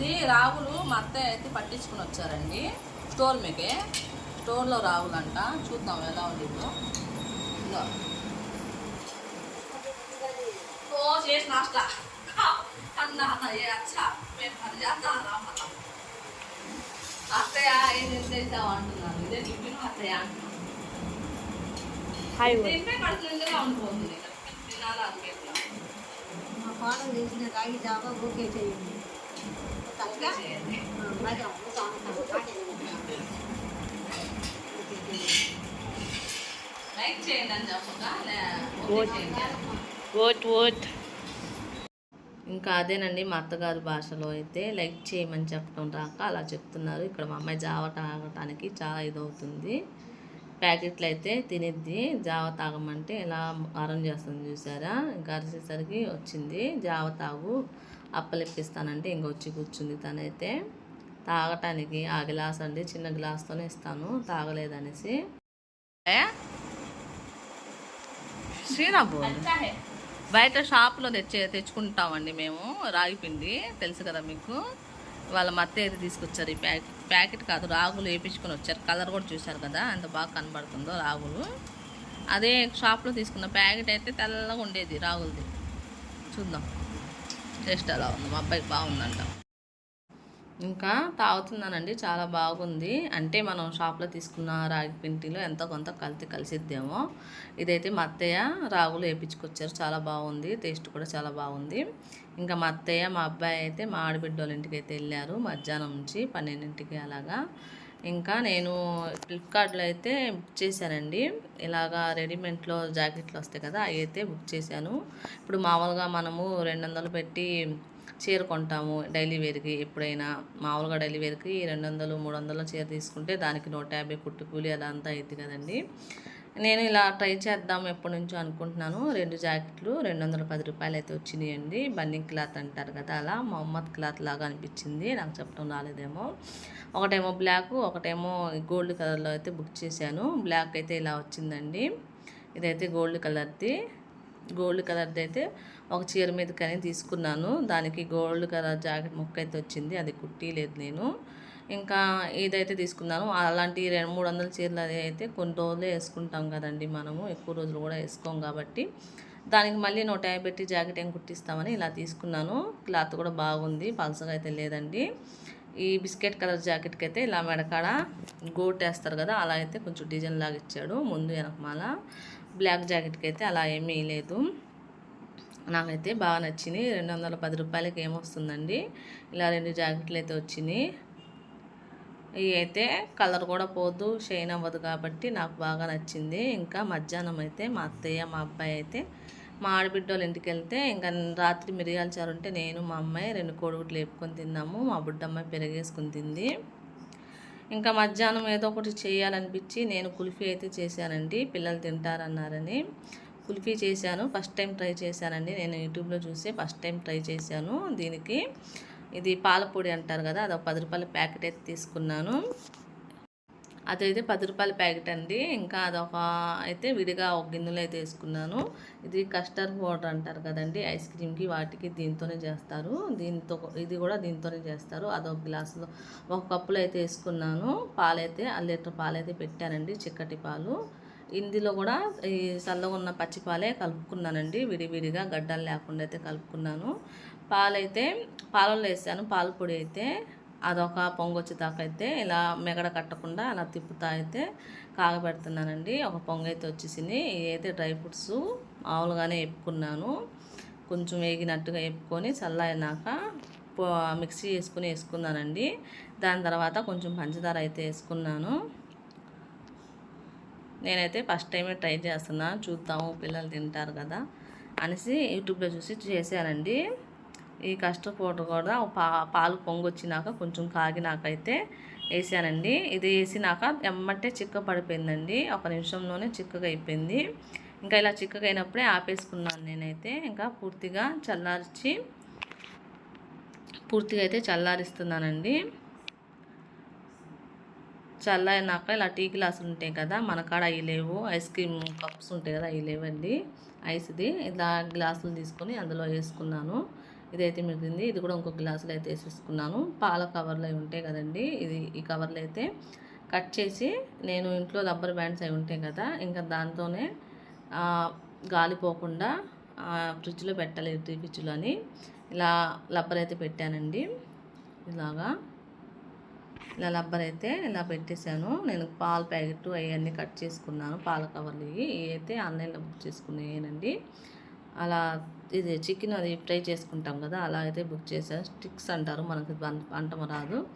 ఇది రాగులు మా అత్తయ్య అయితే పట్టించుకుని వచ్చారండి. స్టోర్ మీకే. స్టోర్లో రాగులు అంట చూద్దాం ఎలా ఉండిద్దో ఇదో. ఓ చేసి నాస్తా అన్నా ఏ అచ్చా. మేము పని చేస్తాం అత్తయ్య ఏం చేసావు అంటున్నాను ఇదే టిఫిన్ అత్తయ్య అంటున్నాను తింటే ఉండిపోతుంది. తినాలి మా పాటలు చేసిన రాగి జాబా ఓకే చేయండి. ఓట్. ఓట్ ఇంకా అదేనండి మా అత్తగారి భాషలో అయితే లైక్ చేయమని చెప్పడం రాక అలా చెప్తున్నారు. ఇక్కడ మా అమ్మాయి జావ తాగటానికి చాలా ఇదవుతుంది. ప్యాకెట్లు అయితే తినిద్ది. జావ తాగమంటే ఇలా అరం చేస్తుంది చూసారా? ఇంకా అరిసేసరికి వచ్చింది. జావ తాగు. అప్పలిప్పిస్తానంటే ఇంక వచ్చి కూర్చుంది తనైతే. తాగటానికి ఆ గ్లాస్ అండి చిన్న గ్లాస్తోనే ఇస్తాను తాగలేదనేసి. శ్రీరాబు బయట షాప్లో తెచ్చే తెచ్చుకుంటామండి మేము రాగి పిండి తెలుసు కదా మీకు. వాళ్ళ మత్త అయితే తీసుకొచ్చారు ఈ ప్యాకెట్ ప్యాకెట్ కాదు రాగులు వేయించుకొని వచ్చారు. కలర్ కూడా చూశారు కదా ఎంత బాగా కనబడుతుందో రాగులు. అదే షాప్లో తీసుకున్న ప్యాకెట్ అయితే తెల్లగా ఉండేది రాగులది. చూద్దాం. టేస్ట్ అలా ఉంది మా అబ్బాయికి బాగుందంట. ఇంకా తాగుతున్నానండి చాలా బాగుంది. అంటే మనం షాప్లో తీసుకున్న రాగి పిండిలో ఎంతో కొంత కలిసి కలిసిద్దేమో. ఇదైతే మా అత్తయ్య రాగులు వేయించుకొచ్చారు చాలా బాగుంది. టేస్ట్ కూడా చాలా బాగుంది. ఇంకా మా అత్తయ్య మా అబ్బాయి అయితే మా ఆడబిడ్డ వాళ్ళ ఇంటికి అయితే వెళ్ళారు మధ్యాహ్నం నుంచి పన్నెండింటికి అలాగా. ఇంకా నేను ఫ్లిప్కార్ట్లో అయితే బుక్ చేశానండి. ఇలాగా రెడీమేడ్లో జాకెట్లు వస్తాయి కదా అవి అయితే బుక్ చేశాను. ఇప్పుడు మామూలుగా మనము రెండు వందలు పెట్టి చీర కొంటాము డైలీ వేర్కి ఎప్పుడైనా. మామూలుగా డైలీ వేర్కి రెండు వందలు మూడు వందలు చీర తీసుకుంటే దానికి నూట యాభై కుట్టుకూలి అదంతా అలా అయింది కదండి. నేను ఇలా ట్రై చేద్దాం ఎప్పటి నుంచో అనుకుంటున్నాను. రెండు జాకెట్లు రెండు వందల పది రూపాయలు అయితే వచ్చినాయండి. బన్నింగ్ క్లాత్ అంటారు కదా అలా. మొహమ్మద్ క్లాత్ లాగా అనిపించింది. నాకు చెప్పడం రాలేదేమో. ఒకటేమో బ్లాక్ ఒకటేమో గోల్డ్ కలర్లో అయితే బుక్ చేశాను. బ్లాక్ అయితే ఇలా వచ్చిందండి. ఇదైతే గోల్డ్ కలర్ది. గోల్డ్ కలర్ది అయితే ఒక చీర మీద కానీ తీసుకున్నాను. దానికి గోల్డ్ కలర్ జాకెట్ ముక్క అయితే వచ్చింది. అది కుట్టిలేదు నేను. ఇంకా ఏదైతే తీసుకున్నాను అలాంటి రెండు మూడు వందల చీరలు అయితే కొన్ని రోజులే వేసుకుంటాం కదండి మనము. ఎక్కువ రోజులు కూడా వేసుకోం కాబట్టి. దానికి మళ్ళీ నూట యాభై పెట్టి జాకెట్ ఏం కుట్టిస్తామని ఇలా తీసుకున్నాను. క్లాత్ కూడా బాగుంది పలసగా అయితే లేదండి. ఈ బిస్కెట్ కలర్ జాకెట్కి అయితే ఇలా మెడకాడ గోట్ వేస్తారు కదా అలా అయితే కొంచెం డిజైన్ లాగా ఇచ్చాడు. ముందు వెనకమాల బ్లాక్ జాకెట్కి అయితే అలా ఏమీ లేదు. నాకైతే బాగా నచ్చింది. రెండు వందల పది రూపాయలకి ఏమొస్తుందండి? ఇలా రెండు జాకెట్లు అయితే వచ్చినాయి. ఇవి అయితే కలర్ కూడా పోదు షైన్ అవ్వదు కాబట్టి నాకు బాగా నచ్చింది. ఇంకా మధ్యాహ్నం అయితే మా అత్తయ్య మా అబ్బాయి అయితే మా ఆడబిడ్డ వాళ్ళ ఇంటికి వెళ్తే ఇంకా రాత్రి మిరియాల చారు ఉంటే నేను మా అమ్మాయి రెండు కోడిగుడ్లు వేపుకొని తిన్నాము. మా బుడ్డమ్మాయి పెరగేసుకుని తింది. ఇంకా మధ్యాహ్నం ఏదో ఒకటి చేయాలనిపించి నేను కుల్ఫీ అయితే చేశానండి. పిల్లలు తింటారన్నారని కుల్ఫీ చేశాను. ఫస్ట్ టైం ట్రై చేశానండి. నేను యూట్యూబ్లో చూసి ఫస్ట్ టైం ట్రై చేశాను దీనికి. ఇది పాలపొడి అంటారు కదా అది ఒక పది రూపాయల ప్యాకెట్ అయితే తీసుకున్నాను. అదైతే పది రూపాయల ప్యాకెట్ అండి. ఇంకా అదొక అయితే విడిగా ఒక గిన్నెలో అయితే వేసుకున్నాను. ఇది కస్టర్డ్ పౌడర్ అంటారు కదండి ఐస్ క్రీమ్కి వాటికి దీంతోనే చేస్తారు. దీంతో ఇది కూడా దీంతోనే చేస్తారు. అదొక గ్లాసులో ఒక కప్పులో అయితే వేసుకున్నాను. పాలైతే అర లీటర్ పాలైతే పెట్టానండి చిక్కటి పాలు. ఇందులో కూడా ఈ చల్లగా ఉన్న పచ్చి పాలే కలుపుకున్నానండి. విడివిడిగా గడ్డలు లేకుండా అయితే కలుపుకున్నాను. పాలైతే పాలలో వేసాను. పాల పొడి అయితే అదొక పొంగొచ్చి దాకా అయితే ఇలా మెగడ కట్టకుండా అలా తిప్పుతా అయితే కాగబెడుతున్నానండి. ఒక పొంగ అయితే వచ్చేసింది. అయితే డ్రై ఫ్రూట్స్ మామూలుగానే వేపుకున్నాను. కొంచెం వేగినట్టుగా వేపుకొని చల్లైనాక పో- మిక్సీ వేసుకుని వేసుకున్నానండి. దాని తర్వాత కొంచెం పంచదార అయితే వేసుకున్నాను. నేనైతే ఫస్ట్ టైమే ట్రై చేస్తున్నాను చూద్దాము పిల్లలు తింటారు కదా అనేసి యూట్యూబ్లో చూసి చేశానండి. ఈ కస్టర్డ్ పౌడర్ కూడా పా పాలు పొంగొచ్చినాక కొంచెం కాగినాకైతే వేసానండి. ఇది వేసినాక ఎమ్మంటే చిక్క పడిపోయిందండి ఒక నిమిషంలోనే చిక్కగా అయిపోయింది ఇంకా ఇలా చిక్కగా అయినప్పుడే ఆపేసుకున్నాను నేనైతే. ఇంకా పూర్తిగా చల్లార్చి పూర్తిగా అయితే చల్లారిస్తున్నానండి. చల్లారినాక ఇలా టీ గ్లాసులు ఉంటాయి కదా మన కాడ అవి లేవు. ఐస్ క్రీమ్ కప్స్ ఉంటాయి కదా అవి లేవండి. ఐస్ది ఇలా గ్లాసులు తీసుకొని అందులో వేసుకున్నాను. ఇదైతే మిగిలింది. ఇది కూడా ఇంకో గ్లాసులో అయితే వేసేసుకున్నాను. పాల కవర్లు అవి ఉంటాయి కదండి. ఇది ఈ కవర్లు అయితే కట్ చేసి నేను ఇంట్లో రబ్బర్ బ్యాండ్స్ అవి ఉంటాయి కదా ఇంకా దాంతోనే గాలిపోకుండా ఫ్రిడ్జ్లో పెట్టాలి డీ ఫ్రిడ్జ్లో అని ఇలా రబ్బర్ అయితే పెట్టానండి. ఇలాగా ఇలా రబ్బర్ అయితే ఇలా పెట్టేశాను. నేను పాల ప్యాకెట్ అవన్నీ కట్ చేసుకున్నాను పాల కవర్లు ఇవి. ఇవి అయితే ఆన్లైన్లో బుక్ చేసుకునేనండి. అలా ఇది చికెన్ అది ఫ్రై చేసుకుంటాం కదా అలా అయితే బుక్ చేశాను స్టిక్స్ అంటారు మనకి వం- రాదు.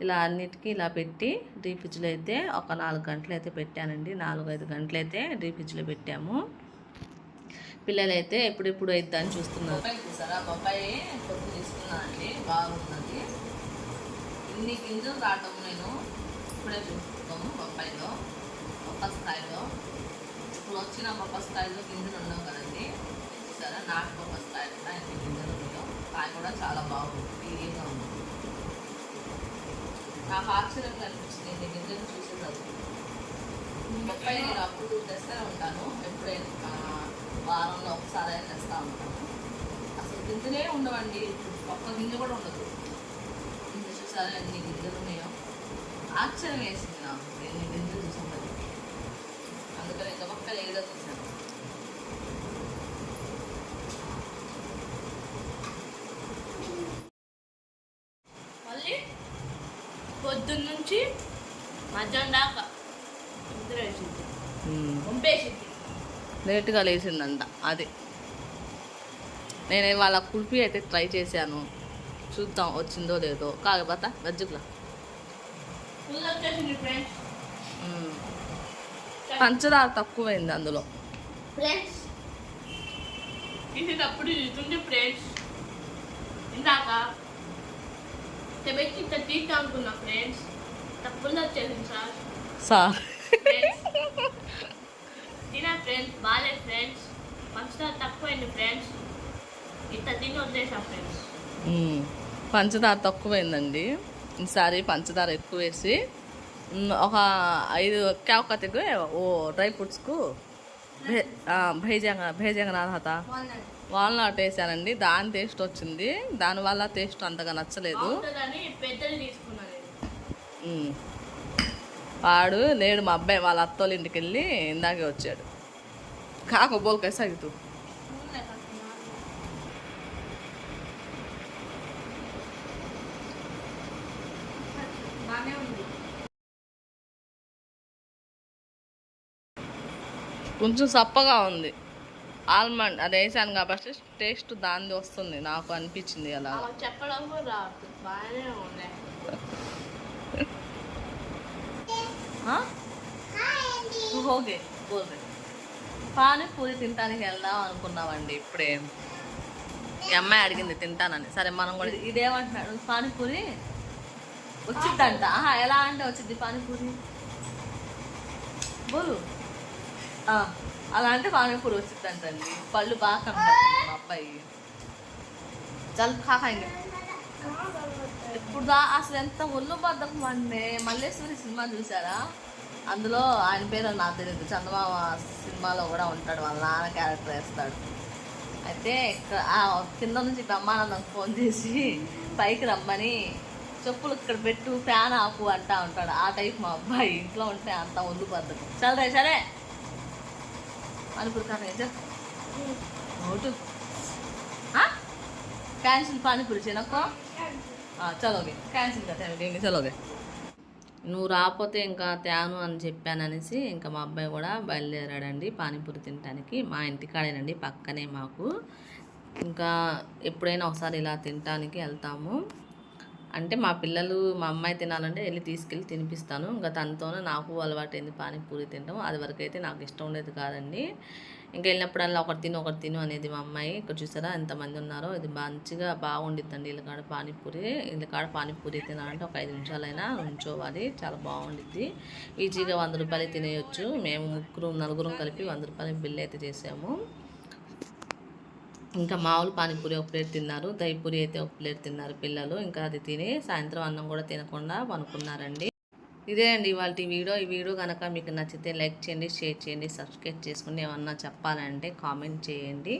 ఇలా అన్నిటికీ ఇలా పెట్టి డీ ఫ్రిడ్జ్లో అయితే ఒక నాలుగు గంటలు అయితే పెట్టానండి. నాలుగు ఐదు గంటలు అయితే డీ ఫ్రిడ్జ్లో పెట్టాము. పిల్లలు అయితే ఎప్పుడెప్పుడు అయిద్దని చూస్తున్నారు. బొప్పాయి చూసారా బొప్పాయి పొద్దు తీసుకున్నానండి బాగున్నది. ఇన్ని గింజలు రావటం నేను ఇప్పుడే చూస్తున్నాము బొప్పాయిలో. బొప్పస్కాయలో. ఇప్పుడు వచ్చిన బొప్పస్కాయలో గింజలు ఉండవు కదండి. కదా నాటుకొని వస్తాయి కూడా గింజలు ఉన్నాయో కాయ కూడా చాలా బాగుంది తీయగా ఉంది నాకు ఆశ్చర్యంగా అనిపించింది ఇన్ని గింజలు చూసే బొప్పాయి నేను అప్పుడు తెస్తూనే ఉంటాను ఎప్పుడైనా వారంలో ఒకసారి అయినా తెస్తూ ఉంటాను అసలు గింజలే ఉండవండి ఒక్క గింజ కూడా ఉండదు గింజ చూసారా ఎన్ని గింజలు ఉన్నాయో ఆశ్చర్యం వేసింది నాకు ఎన్ని గింజలు చూసుకుంటుంది అందుకని గబక్కలు ఏదో చూసాను మళ్ళీ పొద్దున్న నుంచి మధ్యాహ్నం దాకా నిద్ర వేసింది పంపేసింది లేట్గా లేచిందంట అది. నేను వాళ్ళ కుల్ఫీ అయితే ట్రై చేశాను. చూద్దాం వచ్చిందో లేదో. కాకపోతే వెజ్జుకులా పంచదార తక్కువైంది అందులో. ఫ్రెండ్స్ తీసేటప్పుడు ఇస్తుంది ఫ్రెండ్స్. ఇందాక తెబెక్కి ఇంత తీస్తా అనుకున్నా ఫ్రెండ్స్ ఫుల్ వచ్చేసింది సార్. సార్. ఫ్రెండ్స్ తినా ఫ్రెండ్స్ బాగాలేదు ఫ్రెండ్స్ పంచదార తక్కువైంది ఫ్రెండ్స్ ఇంత తిని వదిలేసా ఫ్రెండ్స్ మ్మ్. పంచదార తక్కువైందండి. ఈసారి పంచదార ఎక్కువ వేసి ఒక ఐదు క్యావకతికి ఓ డ్రై ఫ్రూట్స్కు భేజంగా భేజంగా నాథత వాల్నట్ వేసానండి దాని టేస్ట్ వచ్చింది. దానివల్ల టేస్ట్ అంతగా నచ్చలేదు. వాడు లేడు మా అబ్బాయి వాళ్ళ అత్తోళ్ళ ఇంటికి వెళ్ళి ఇందాకే వచ్చాడు. కాక బోల్కాయ సగితూ. కొంచెం సప్పగా ఉంది. ఆల్మండ్ అది వేసాను కాబట్టి టేస్ట్ దానిది వస్తుంది. నాకు అనిపించింది అలా చెప్పడం ఓకే పానీపూరి తింటానికి వెళ్దాం అనుకున్నామండి ఇప్పుడే. ఈ అమ్మాయి అడిగింది తింటానని. సరే మనం కూడా ఇదేమంటున్నాడు? పానీపూరి? వచ్చిద్దంట ఆహా, ఎలా అంటే వచ్చింది పానీపూరి? బోలు అలా అంటే వచ్చి వచ్చిద్దంటండి పళ్ళు బాగా కనపడుతుంది మా అబ్బాయి. చాలా ఇప్పుడు దా అసలు ఎంత ఒళ్ళు బద్దకం అండి. మల్లేశ్వరి సినిమా చూసారా అందులో ఆయన పేరు నాకు తెలియదు చందమామ సినిమాలో కూడా ఉంటాడు. వాళ్ళ నాన్న క్యారెక్టర్ వేస్తాడు. అయితే ఇక్కడ కింద నుంచి బ్రహ్మానందం ఫోన్ చేసి పైకి రమ్మని చెప్పులు ఇక్కడ పెట్టు ఫ్యాన్ ఆపు అంటా ఉంటాడు. ఆ టైప్ మా అబ్బాయి. ఇంట్లో ఉంటే అంత ఒళ్ళు బద్దకం. సరే సరే పానీపూరి కానీ ఓటు క్యాన్సిల్ పానీపూరి చిన్నక్కో చలో క్యాన్సిల్ కదా ఇంక నువ్వు రాకపోతే ఇంకా తేను అని చెప్పాననేసి ఇంకా మా అబ్బాయి కూడా బయలుదేరాడండి పానీపూరి తినడానికి మా ఇంటికాడేనండి పక్కనే మాకు. ఇంకా ఎప్పుడైనా ఒకసారి ఇలా తినటానికి వెళ్తాము. అంటే మా పిల్లలు మా అమ్మాయి తినాలంటే వెళ్ళి తీసుకెళ్ళి తినిపిస్తాను. ఇంకా తనతోనే నాకు అలవాటైంది పానీపూరి తినడం. అది వరకు అయితే నాకు ఇష్టం ఉండేది కాదండి. ఇంకా వెళ్ళినప్పుడల్లా ఒకటి తిను ఒకటి తిను అనేది మా అమ్మాయి. ఇక్కడ చూసారా ఎంతమంది ఉన్నారో. ఇది మంచిగా బాగుండిద్దండి. వీళ్ళకాడ పానీపూరి. వీళ్ళకాడ పానీపూరి తినాలంటే ఒక ఐదు నిమిషాలైనా ఉంచోవాలి. చాలా బాగుండిద్ది. ఈజీగా వంద రూపాయలు తినేయొచ్చు. మేము ముగ్గురు నలుగురం కలిపి వంద రూపాయల బిల్ అయితే చేసాము. ఇంకా మామూలు పానీపూరి ఒక ప్లేట్ తిన్నారు దయపూరి అయితే ఒక ప్లేట్ తిన్నారు పిల్లలు. ఇంకా అది తిని సాయంత్రం అన్నం కూడా తినకుండా పనుకున్నారండి. ఇదే అండి ఇవాళ వీడియో. ఈ వీడియో కనుక మీకు నచ్చితే లైక్ చేయండి షేర్ చేయండి సబ్స్క్రైబ్ చేసుకుని ఏమన్నా చెప్పాలంటే కామెంట్ చేయండి.